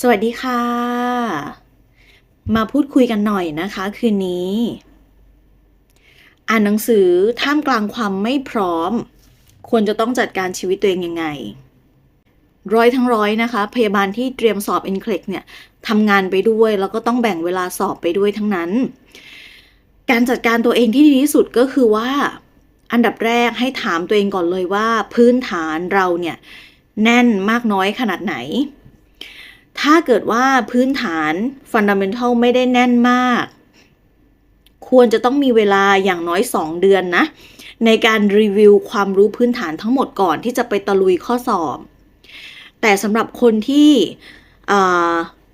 สวัสดีค่ะ มาพูดคุยกันหน่อยนะคะ คืนนี้ อ่านหนังสือท่ามกลางความไม่พร้อม ควรจะต้องจัดการชีวิตตัวเองยังไง ร้อยทั้งร้อยนะคะ พยาบาลที่เตรียมสอบ n c l e x เนี่ยทำงานไปด้วย แล้วก็ต้องแบ่งเวลาสอบไปด้วยทั้งนั้น การจัดการตัวเองที่ดีที่สุดก็คือว่า อันดับแรกให้ถามตัวเองก่อนเลยว่า พื้นฐานเราเนี่ยแน่นมากน้อยขนาดไหน ถ้าเกิดว่าพื้นฐาน Fundamental ไม่ได้แน่นมาก ควรจะต้องมีเวลาอย่างน้อย 2 เดือนนะ ในการรีวิวความรู้พื้นฐานทั้งหมดก่อนที่จะไปตะลุยข้อสอบ แต่สำหรับคนที่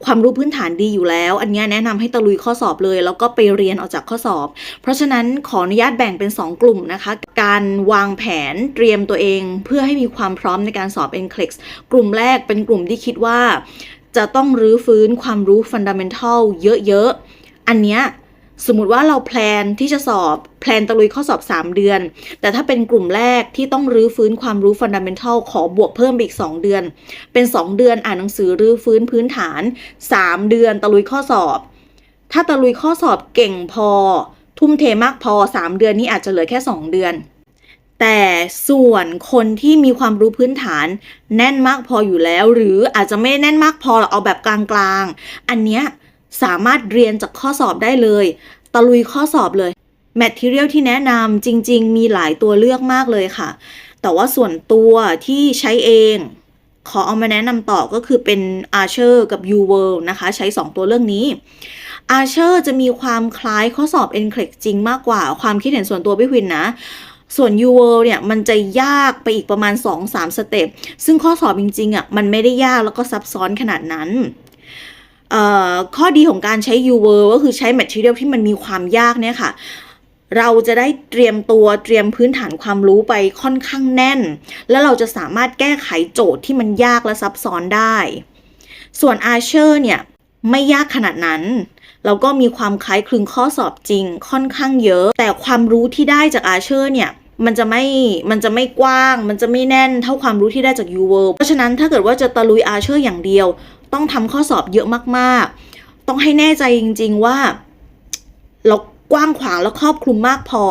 ความรู้พื้นฐานดีอยู่แล้ว อันนี้แนะนำให้ตะลุยข้อสอบเลย แล้วก็ไปเรียนออกจากข้อสอบ เพราะฉะนั้นขออนุญาตแบ่งเป็น 2 กลุ่มนะคะ การวางแผนเตรียมตัวเอง เพื่อให้มีความพร้อมในการสอบ NCLEX กลุ่มแรกเป็นกลุ่มที่คิดว่า จะต้องรื้อฟื้นความรู้ Fundamental เยอะๆ อันเนี้ยสมมติว่าเราแพลนที่จะสอบแพลนตะลุยข้อสอบ 3 เดือน แต่ถ้าเป็นกลุ่มแรกที่ต้องรื้อฟื้นความรู้ Fundamental ขอบวกเพิ่มอีก 2 เดือน เป็น 2 เดือนอ่านหนังสือรื้อฟื้นพื้นฐาน 3 เดือนตะลุยข้อสอบ ถ้าตะลุยข้อสอบเก่งพอ ทุ่มเทมากพอ 3 เดือนนี้อาจจะเหลือแค่ 2 เดือน แต่ส่วนคนที่มีความรู้พื้นฐานแน่นมากพออยู่แล้ว หรืออาจจะไม่แน่นมากพอเอาแบบกลางๆ อันเนี้ยสามารถเรียนจากข้อสอบได้เลย ตะลุยข้อสอบเลยแมทเทียลที่แนะนำจริง ๆ มีหลายตัวเลือกมากเลยค่ะ แต่ว่าส่วนตัวที่ใช้เอง ขอเอามาแนะนำต่อก็คือเป็น Archer กับ U World นะคะ ใช้ 2 ตัวเลือกนี้ Archer จะมีความคล้ายข้อสอบ NCLEX จริงมากกว่าความคิดเห็นส่วนตัวพี่วินนะ ส่วน U World เนี่ยมันจะยากไปอีกประมาณ 2-3 สเต็ป ซึ่งข้อสอบจริงๆอะมันไม่ได้ยากแล้วก็ซับซ้อนขนาดนั้นเอ่อข้อดีของการใช้ U World ก็คือใช้ Material ที่มันมีความยากเนี่ยค่ะเราจะได้เตรียมตัวเตรียมพื้นฐานความรู้ไปค่อนข้างแน่น แล้วเราจะสามารถแก้ไขโจทย์ที่มันยากและซับซ้อนได้ ส่วน Archer เนี่ย ไม่ยากขนาดนั้นแล้วก็มีความคล้ายคลึงข้อสอบจริงค่อนข้างเยอะ แต่ความรู้ที่ได้จาก Archer เนี่ย มันจะไม่มันจะไม่กว้าง มันจะไม่แน่นเท่าความรู้ที่ได้จาก U World เพราะฉะนั้นถ้าเกิดว่าจะตะลุย Archer อย่างเดียว ต้องทำข้อสอบเยอะมากๆ ต้องให้แน่ใจจริง ๆว่า เรากว้างขวางแล้วครอบคลุมมากพอ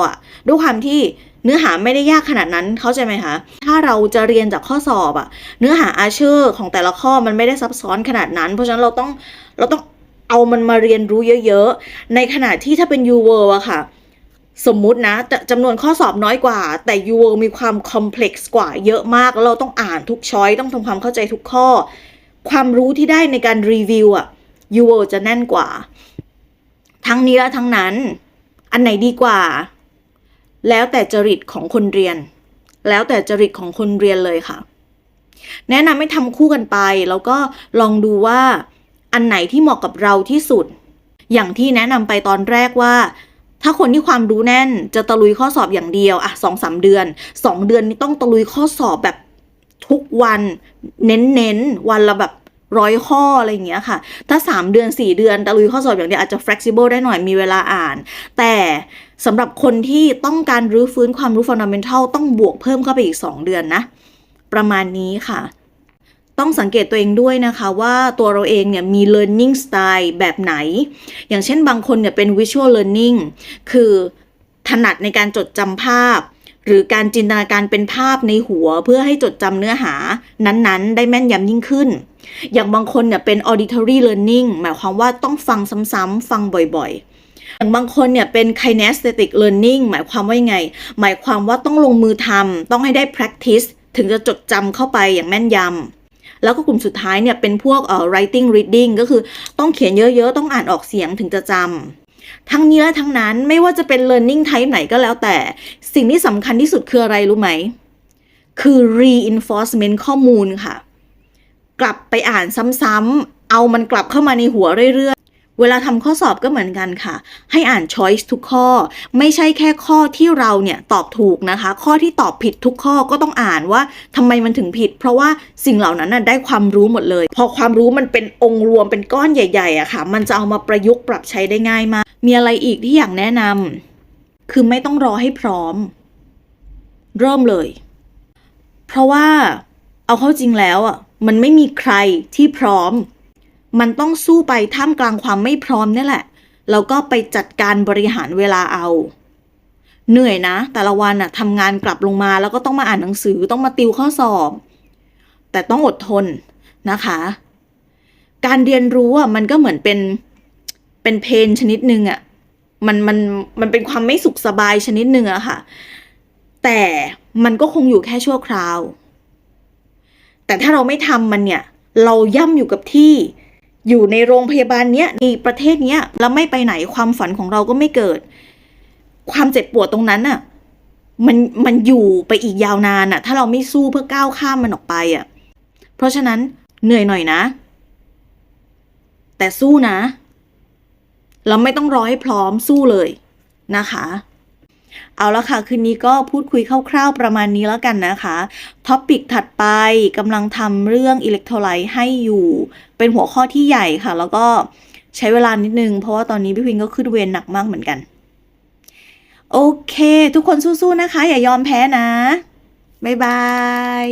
ด้วยความที่เนื้อหาไม่ได้ยากขนาดนั้นเข้าใจไหมคะ ถ้าเราจะเรียนจากข้อสอบอะเนื้อหาอาเชอร์ของแต่ละข้อมันไม่ได้ซับซ้อนขนาดนั้น เพราะฉะนั้นเราต้องเราต้องเอามันมาเรียนรู้เยอะ ๆ ในขณะที่ถ้าเป็น U World อะค่ะ สมมุตินะจำนวนข้อสอบน้อยกว่า แต่ U World มีความคอมเพล็กซ์กว่าเยอะมาก เราต้องอ่านทุกช้อยต้องทำความเข้าใจทุกข้อ ความรู้ที่ได้ในการรีวิวอะ U World จะแน่นกว่า ทั้งนี้และทั้งนั้น อันไหนดีกว่า แล้วแต่จริตของคนเรียน แล้วแต่จริตของคนเรียนเลยค่ะ แนะนำให้ทำคู่กันไป แล้วก็ลองดูว่า อันไหนที่เหมาะกับเราที่สุด อย่างที่แนะนำไปตอนแรกว่า ถ้าคนที่ความรู้แน่นจะตะลุยข้อสอบอย่างเดียวอะสองสามเดือนสองเดือนนี้ต้องตะลุยข้อสอบแบบทุกวันเน้นๆวันละแบบร้อยข้ออะไรอย่างเงี้ยค่ะ ถ้า 3 เดือน 4 เดือนตะลุยข้อสอบอย่างเดียวอาจจะ flexible ได้หน่อยมีเวลาอ่าน แต่สำหรับคนที่ต้องการรื้อฟื้นความรู้ fundamental ต้องบวกเพิ่มเข้าไปอีก 2 เดือนนะ ประมาณนี้ค่ะ ต้องสังเกตตัวเองด้วยนะคะว่าตัวเราเองเนี่ยมี learning style แบบไหน อย่างเช่นบางคนเนี่ยเป็น visual learning คือถนัดในการจดจำภาพ หรือการจินตนาการเป็นภาพในหัวเพื่อให้จดจำเนื้อหานั้นๆ ได้แม่นยำยิ่งขึ้น อย่างบางคนเนี่ยเป็น auditory learning หมายความว่าต้องฟังซ้ำๆฟังบ่อยๆอย่างบางคนเนี่ยเป็น kinesthetic learning หมายความว่ายังไง หมายความว่าต้องลงมือทำต้องให้ได้ practice ถึงจะจดจำเข้าไปอย่างแม่นยำ แล้วก็กลุ่มสุดท้ายเนี่ยเป็นพวกเอ่อ writing reading ก็คือต้องเขียนเยอะๆ ต้องอ่านออกเสียงถึงจะจำทั้งนี้และทั้งนั้นไม่ว่าจะเป็น learning type ไหนก็แล้วแต่ สิ่งที่สำคัญที่สุดคืออะไรรู้ไหม คือ reinforcement ข้อมูลค่ะ กลับไปอ่านซ้ำๆเอามันกลับเข้ามาในหัวเรื่อยๆ เวลาทำข้อสอบก็เหมือนกันค่ะ ให้อ่าน choice ทุกข้อ ไม่ใช่แค่ข้อที่เราเนี่ยตอบถูกนะคะ ข้อที่ตอบผิดทุกข้อก็ต้องอ่านว่าทำไมมันถึงผิด เพราะว่าสิ่งเหล่านั้นน่ะได้ความรู้หมดเลย พอความรู้มันเป็นองค์รวมเป็นก้อนใหญ่ๆอะค่ะ มันจะเอามาประยุกต์ปรับใช้ได้ง่ายมาก มีอะไรอีกที่อยากแนะนำคือไม่ต้องรอให้พร้อม เริ่มเลย เพราะว่าเอาเข้าจริงแล้วอะมันไม่มีใครที่พร้อม มันต้องสู้ไปท่ามกลางความไม่พร้อมนี่แหละ แล้วก็ไปจัดการบริหารเวลาเอา เหนื่อยนะ แต่ละวันอะทำงานกลับลงมาแล้วก็ต้องมาอ่านหนังสือต้องมาติวข้อสอบ แต่ต้องอดทนนะคะ การเรียนรู้อะมันก็เหมือนเป็นเป็นเพนชนิดหนึ่งอะมันมันมันเป็นความไม่สุขสบายชนิดหนึ่งอะค่ะ แต่มันก็คงอยู่แค่ชั่วคราว แต่ถ้าเราไม่ทำมันเนี่ย เราย่ำอยู่กับที่ อยู่ในโรงพยาบาลเนี้ยในประเทศเนี้ยแล้วไม่ไปไหนความฝันของเราก็ไม่เกิด ความเจ็บปวดตรงนั้นน่ะ มันมันอยู่ไปอีกยาวนานน่ะ ถ้าเราไม่สู้เพื่อก้าวข้ามมันออกไปอะ เพราะฉะนั้นเหนื่อยหน่อยนะ แต่สู้นะเราไม่ต้องรอให้พร้อมสู้เลยนะคะ เอาละค่ะ คืนนี้ก็พูดคุยคร่าวๆประมาณนี้แล้วกันนะคะท็อปิกถัดไปกำลังทำเรื่องอิเล็กโทรไลต์ให้อยู่ เป็นหัวข้อที่ใหญ่ค่ะ แล้วก็ใช้เวลานิดนึง เพราะว่าตอนนี้พี่พิงก็ขึ้นเวรหนักมากเหมือนกัน โอเค ทุกคนสู้ๆนะคะ อย่ายอมแพ้นะ บ๊ายบาย